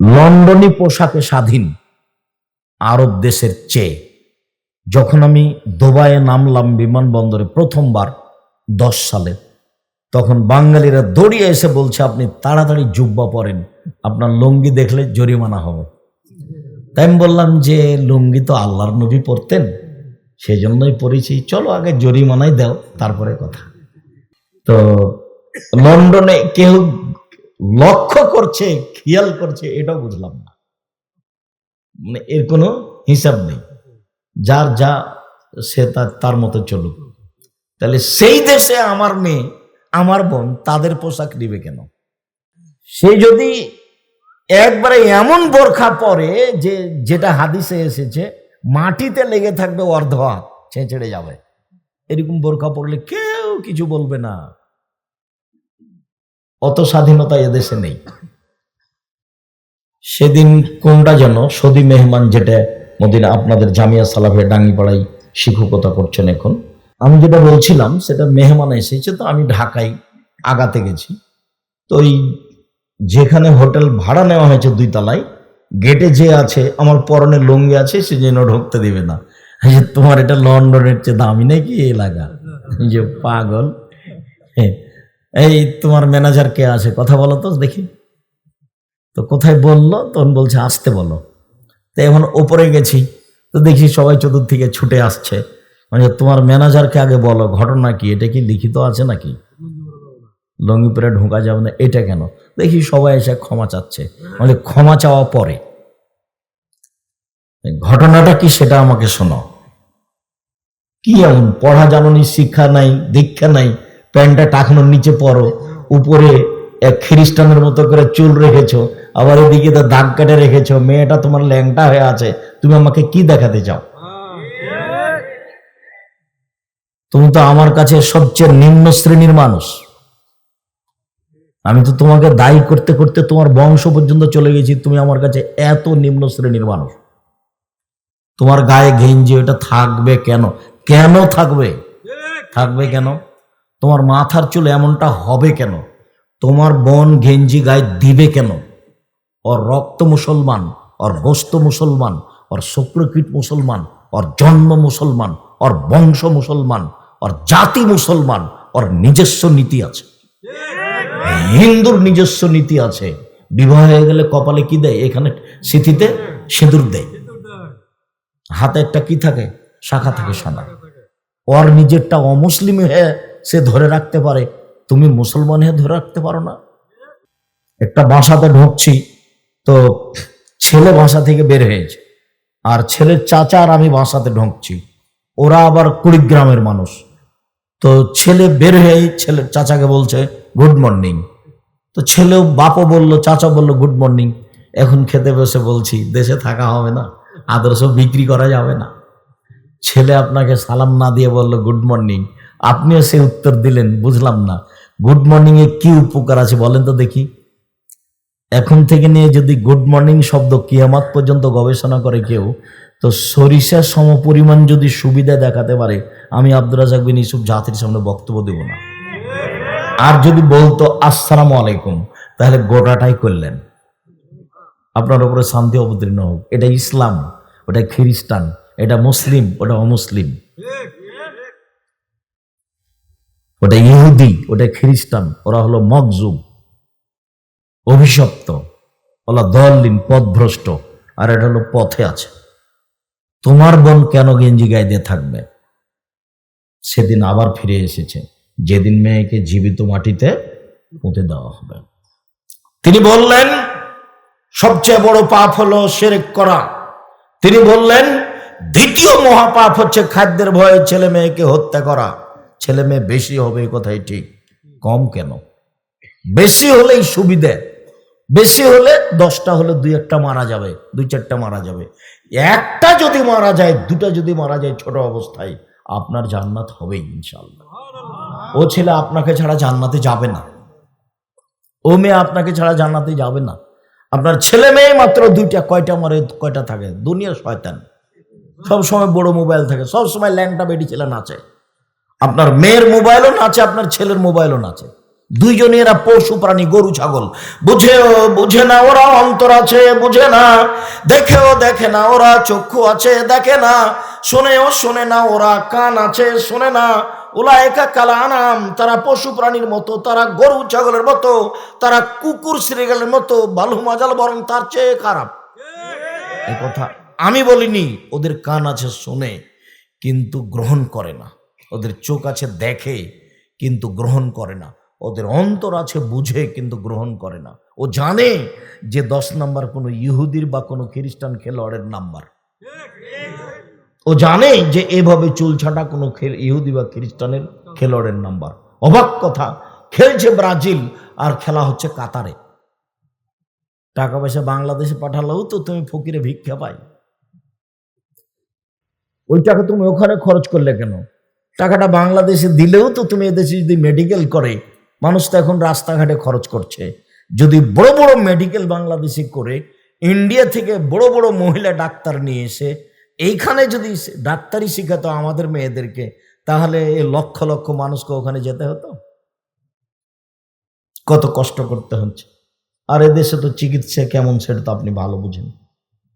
লন্ডনী পোশাকে স্বাধীন আরব দেশের চেয়ে। যখন আমি দুবাইয়ে নামলাম বিমানবন্দরে প্রথমবার দশ সালে, তখন বাঙালিরা দৌড়িয়ে এসে বলছে, আপনি তাড়াতাড়ি জুব্বা পরেন, আপনার লুঙ্গি দেখলে জরিমানা হবে। তাই আমি বললাম যে, লুঙ্গি তো আল্লাহর নবী পরতেন সেই জন্যই পড়েছি চলো আগে জরিমানাই দাও, তারপরে কথা। তো লন্ডনে কেউ লক্ষ্য করছে, খেয়াল করছে, এটাও বুঝলাম না। মানে এর কোনো হিসাব নেই। যার যা, সে তার মতো চলুক। তাহলে সেই দেশে আমার মেয়ে, আমার বোন, তাদের পোশাক নিবে কেন? সে যদি একবারে এমন বোরখা পরে যে, যেটা হাদিসে এসেছে, মাটিতে লেগে থাকবে অর্ধ হাত, ছেঁচড়ে যাবে। এরকম বোরখা পরলে কেউ কিছু বলবে না। অত স্বাধীনতা এদেশে নেই। সেদিন কোনটা যেন সদি মেহমান যেটা মদিনা আপনাদের জামিয়া সালাফে ডাঙ্গিপাড়াই শিক্ষকতা করছেন এখন। আমি যেটা বলছিলাম সেটা মেহমান এসেছে তো আমি ঢাকায় আগাতে গেছি। তো ওই যেখানে হোটেল ভাড়া নেওয়া হয়েছে দুই তলায় গেটে যে আছে আমার পরনে লুঙ্গি আছে সে যেন ঢুকতে দেবে না। তোমার এটা লন্ডনের চেয়ে দামি নাকি এলাকা যে পাগল। হ্যাঁ, এই তোমার ম্যানেজার কে আছে? কথা বলো তো, দেখি। তো কোথায় বলল? তখন বলছে, আসতে বলো। তো এখন ওপরে গেছি। তো দেখি সবাই চতুর্দিকে ছুটে আসছে। মানে তোমার ম্যানেজারকে আগে বলো, ঘটনা কি? এটা কি লিখিত আছে নাকি? লঙ্গি পরে ঢোকা যাবে না, এটা কেন? দেখি সবাই এসে ক্ষমা চাচ্ছে। মানে ক্ষমা চাওয়া পরে। ঘটনাটা কি সেটা আমাকে শোনো কি এমন? পড়া জাননি, শিক্ষা নাই, দীক্ষা নাই। প্যান্টটা টাকানোর নিচে পরো, উপরে এক খ্রিস্টানের মতো করে চুল রেখেছো, আবার এদিকে তো দাগ কেটে রেখেছো, মেয়েটা তোমার ল্যাংটা হয়ে আছে, তুমি আমাকে কি দেখাতে চাও? তুমি তো আমার কাছে সবচেয়ে নিম্ন শ্রেণির মানুষ। আমি তো তোমাকে দায়ী করতে করতে তোমার বংশ পর্যন্ত চলে গেছি, তুমি আমার কাছে এত নিম্ন শ্রেণির মানুষ। তোমার গায়ে ঘেঞ্জি, ওটা থাকবে কেন? কেন থাকবে? থাকবে কেন? তোমার মাথার চুল এমনটা হবে কেন? তোমার বন গেঞ্জি গায়ে দিবে কেন? ওর রক্ত মুসলমান, ওর গোস্ত মুসলমান, ওর শুক্রকীট মুসলমান, ওর জন্ম মুসলমান, ওর বংশ মুসলমান, ওর জাতি মুসলমান, ওর নিজস্ব নীতি আছে। হিন্দুর নিজস্ব নীতি আছে। বিবাহ হয়ে গেলে কপালে কি দেয়? এখানে স্মৃতিতে সিঁদুর দেয়। হাতে একটা কি থাকে? শাখা থাকে সাদা। ওর নিজেরটা অমুসলিম হয়ে সে ধরে রাখতে পারে। তুমি মুসলমান হয়ে ধরে রাখতে পারো না। একটা বাসাতে ঢুকছি, তো ছেলে বাসা থেকে বের হয়েছে। আর ছেলের চাচা আর আমি বাসাতে ঢুকছি। ওরা আবার কুড়িগ্রামের মানুষ। তো ছেলে বের হয়ে ছেলে চাচাকে বলছে, গুড মর্নিং। তো ছেলেও বাপও বলল, চাচা বলল, গুড মর্নিং। এখন খেতে বসে বলছি, দেশে থাকা হবে না, আদর্শ বিক্রি করা যাবে না। ছেলে আপনাকে সালাম না দিয়ে বলল, গুড মর্নিং। আপনিও সে উত্তর দিলেন, বুঝলাম না। গুড মর্নিং এ কি উপকার আছে বলেন তো দেখি। এখন থেকে নিয়ে যদি গুড মর্নিং শব্দ কিয়ামাত পর্যন্ত গবেষণা করে কেউ, তো সরিষার সমপরিমাণ যদি সুবিধা দেখাতে পারে, আমি আব্দুল রাজাক বিন ইসুফ জাতির সামনে বক্তব্য দেব না। আর যদি বলতো, আসসালামু আলাইকুম তাহলে গোটাটাই করলেন। আপনার উপরে শান্তি অবতীর্ণ হোক। এটা ইসলাম, ওটা খ্রিস্টান, এটা মুসলিম, ওটা অমুসলিম। ওটা ইহুদি, ওটা খ্রিস্টান, ওরা হলো মকজুব অভিশপ্ত, ওলা দলিন পথভ্রষ্ট, আর এটা হলো পথে আছে। তোমার বোন কেন গেঞ্জি গায়ে দিয়ে থাকবে? সেদিন আবার ফিরে এসেছে। যেদিন মেয়েকে জীবিত মাটিতে পুঁতে দেওয়া হবে। তিনি বললেন, সবচেয়ে বড় পাপ হলো সেরেক করা। তিনি বললেন, দ্বিতীয় মহাপাপ হচ্ছে খাদ্যের ভয়ে ছেলে মেয়েকে হত্যা করা। ছেলে মেয়ে বেশি হবে, এই কথাই ঠিক। কম কেন? বেশি হলেই সুবিধে। বেশি হলে দশটা হলে দুই একটা মারা যাবে, দুই চারটা মারা যাবে। একটা যদি মারা যায়, দুটা যদি মারা যায় ছোট অবস্থায়, আপনার জান্নাত হবেই ইনশাল্লাহ ও ছেলে আপনাকে ছাড়া জান্নাতে যাবে না। ও মেয়ে আপনাকে ছাড়া জান্নাতে যাবে না। আপনার ছেলে মেয়ে মাত্র দুইটা, কয়টা মারে, কয়টা থাকে? দুনিয়া শয়তান। সব সময় বড় মোবাইল থাকে সব সময় ল্যাংটা বেটি ছেলে নাচে আপনার মেয়ের মোবাইলও নাচে, আপনার ছেলের মোবাইলও নাচে। দুইজনে এরা পশু প্রাণী, গরু, ছাগল। বুঝেও, বুঝে না, ওরা অন্তর আছে, বুঝে না। দেখেও দেখে না, ওরা চক্ষু আছে, দেখে না। শোনেও শোনে না, ওরা কান আছে, শোনে না। ওলা একা কালা আনাম তারা পশু প্রাণীর মতো, তারা গরু, ছাগলের মতো, তারা কুকুর শ্রীগালের মতো, বালু, মাজাল, বরং তার চেয়ে খারাপ। এই কথা আমি বলিনি, ওদের কান আছে, শোনে, কিন্তু গ্রহণ করে না। ওদের চোখ আছে দেখে কিন্তু গ্রহণ করে না। ওদের অন্তর আছে বুঝে কিন্তু গ্রহণ করে না। ও জানে যে দশ নাম্বার কোনো ইহুদির বা কোনো খ্রিস্টান খেলোয়াড়ের নাম্বার। ও জানে যে এভাবে চুল ছাটা কোনো ইহুদি বা খ্রিস্টানের খেলোয়াড়ের নাম্বার। অবাক কথা, খেলছে ব্রাজিল আর খেলা হচ্ছে কাতারে। টাকা পয়সা বাংলাদেশে পাঠালেও তো তুমি ফকিরে ভিক্ষা পাই ওই টাকা তুমি ওখানে খরচ করলে কেন? টাকাটা বাংলাদেশে দিলেও তো তুমি এদেশে যদি মেডিকেল করে, মানুষ তো এখন রাস্তাঘাটে খরচ করছে। যদি বড় বড় মেডিকেল বাংলাদেশে করে ইন্ডিয়া থেকে বড় বড় মহিলা ডাক্তার নিয়ে এসে, এইখানে যদি ডাক্তারি শেখাতো আমাদের মেয়েদেরকে, তাহলে এ লক্ষ লক্ষ মানুষকে ওখানে যেতে হতো? কত কষ্ট করতে হচ্ছে। আর এদেশে তো চিকিৎসা কেমন সেটা তো আপনি ভালো বুঝেন।